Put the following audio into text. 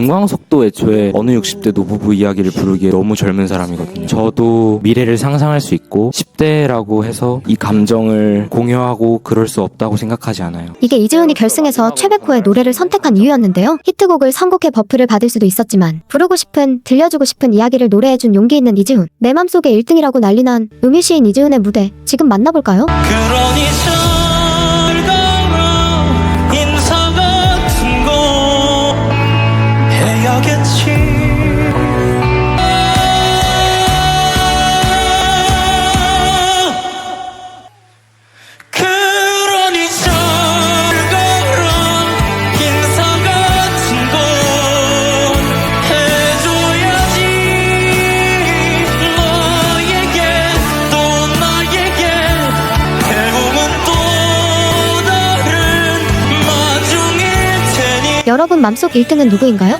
김광석도 애초에 어느 60대 노부부 이야기를 부르기에 너무 젊은 사람이거든요. 저도 미래를 상상할 수 있고 10대라고 해서 이 감정을 공유하고 그럴 수 없다고 생각하지 않아요. 이게 이지훈이 결승에서 최백호의 노래를 선택한 이유였는데요. 히트곡을 선곡해 버프를 받을 수도 있었지만 부르고 싶은, 들려주고 싶은 이야기를 노래해준 용기 있는 이지훈. 내 맘속에 1등이라고 난리난 음유시인 이지훈의 무대 지금 만나볼까요? 그러니 즐 여러분 맘속 1등은 누구인가요?